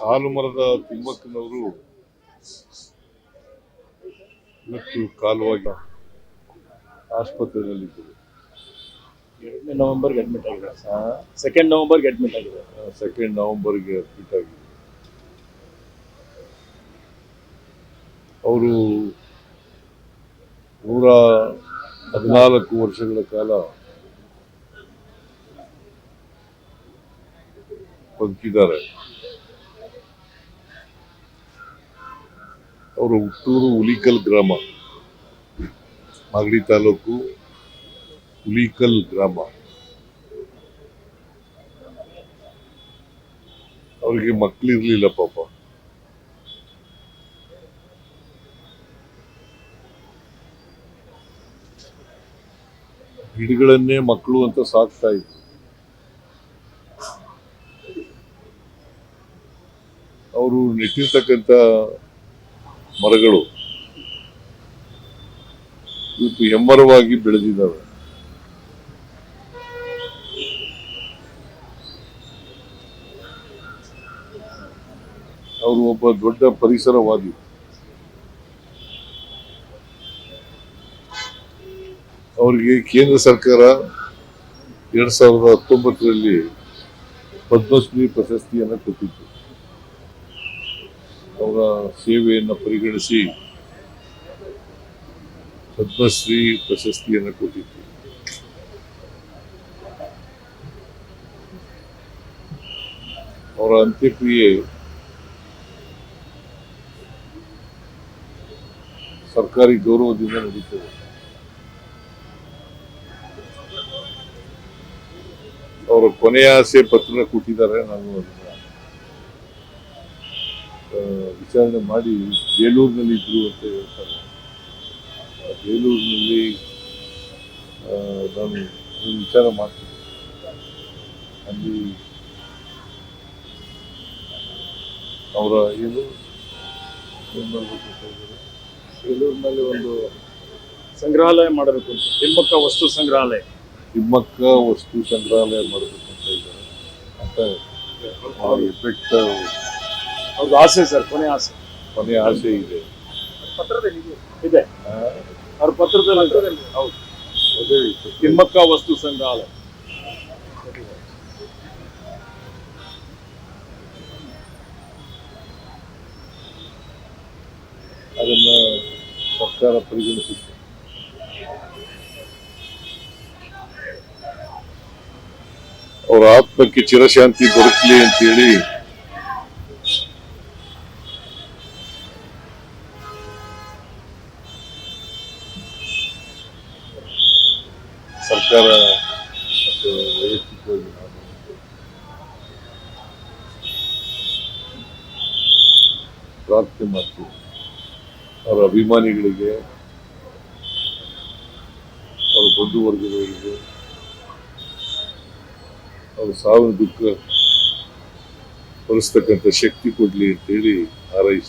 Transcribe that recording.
ಸಾಲು ಮರದ ತಿಮ್ಮಕ್ಕನವರು ಮತ್ತು ಕಾಲವಾಗಿ ಆಸ್ಪತ್ರೆಯಲ್ಲಿದ್ದರು ಎರಡನೇ ನವೆಂಬರ್ಗೆ ಅಡ್ಮಿಟ್ ಆಗಿದೆ ಸೆಕೆಂಡ್ ನವೆಂಬರ್ಗೆ ಅಡ್ಮಿಟ್ ಆಗಿದೆ ಸೆಕೆಂಡ್ ನವೆಂಬರ್ಗೆ ಅಡ್ಮಿಟ್ ಆಗಿದೆ ಅವರು ನೂರ ಹದಿನಾಲ್ಕು ವರ್ಷಗಳ ಕಾಲ ಬದುಕಿದ್ದಾರೆ. ಅವರು ಹುಟ್ಟೂರು ಹುಲಿಕಲ್ ಗ್ರಾಮ. ಮಾಗಡಿ ತಾಲೂಕು ಹುಲಿಕಲ್ ಗ್ರಾಮ. ಅವ್ರಿಗೆ ಮಕ್ಕಳಿರಲಿಲ್ಲ ಪಾಪ. ಗಿಡಗಳನ್ನೇ ಮಕ್ಕಳು ಅಂತ ಸಾಕ್ತಾ ಇದ್ರು. ಅವರು ನೆಟ್ಟಿರ್ತಕ್ಕಂಥ ಮರಗಳು ಇವತ್ತು ಹೆಮ್ಮರವಾಗಿ ಬೆಳೆದಿದ್ದಾವೆ. ಅವರು ಒಬ್ಬ ದೊಡ್ಡ ಪರಿಸರವಾದಿ. ಅವರಿಗೆ ಕೇಂದ್ರ ಸರ್ಕಾರ ಎರಡ್ ಸಾವಿರದ ಹತ್ತೊಂಬತ್ತರಲ್ಲಿ ಪದ್ಮಶ್ರೀ ಪ್ರಶಸ್ತಿಯನ್ನು ಕೊಟ್ಟಿತ್ತು. ಅವರ ಸೇವೆಯನ್ನು ಪರಿಗಣಿಸಿ ಪದ್ಮಶ್ರೀ ಪ್ರಶಸ್ತಿಯನ್ನು ಕೊಟ್ಟಿತ್ತು ಅವರ ಅಂತ್ಯಕ್ರಿಯೆ ಸರ್ಕಾರಿ ಗೌರವದಿಂದ ನಡೀತದೆ. ಅವರ ಕೊನೆಯ ಆಸೆ ಪತ್ರ ಕೊಟ್ಟಿದ್ದಾರೆ, ನಾನು ವಿಚಾರಣೆ ಮಾಡಿ ಬೇಲೂರಿನಲ್ಲಿ ಇದ್ರು ಅಂತ ಹೇಳ್ತಾರೆ. ಬೇಲೂರಿನಲ್ಲಿ ನಾನು ವಿಚಾರ ಮಾಡ್ತೀನಿ. ಅಲ್ಲಿ ಅವರ ಏನು? ಬೇಲೂರಿನಲ್ಲಿ ಒಂದು ಸಂಗ್ರಹಾಲಯ ಮಾಡಬೇಕು ಅಂತ, ತಿಮ್ಮಕ್ಕ ವಸ್ತು ಸಂಗ್ರಹಾಲಯ. ಹಿಮ್ಮಕ್ಕ ವಸ್ತು ಸಂಗ್ರಹಾಲಯ ಮಾಡಬೇಕು ಅಂತ ಇದ್ದಾರೆ ಅಂತ ಎಫೆಕ್ಟ್ ಅವ್ರದ್ದು ಆಸೆ ಸರ್ ಕೊನೆ ಆಸೆ. ಕೊನೆ ಆಸೆ ಇದೆ. ಇದೆ. ಅವ್ರ ಪತ್ರದಲ್ಲಿ ಹೌದು. ತಿಮ್ಮಕ್ಕ ವಸ್ತು ಸಂಗ್ರಹಾಲಯ. ಅದನ್ನ ಸರ್ಕಾರ ಪರಿಗಣಿಸುತ್ತೆ. ಅವರ ಆತ್ಮಕ್ಕೆ ಚಿರಶಾಂತಿ ದೊರಕಲಿ ಅಂತೇಳಿ ಸರ್ಕಾರ ಮತ್ತು ವೈಯಕ್ತಿಕವಾಗಿ ನಾನು ಪ್ರಾರ್ಥನೆ ಮಾಡ್ತೀವಿ. ಅವರ ಅಭಿಮಾನಿಗಳಿಗೆ, ಅವರ ಬಂಧುವರ್ಗದವರಿಗೆ ಅವರ ಸಾವಿನ ದುಃಖ ಬರೆಸ್ತಕ್ಕಂಥ ಶಕ್ತಿ ಕೊಡ್ಲಿ ಅಂತೇಳಿ ಹಾರೈಸ್ತೀನಿ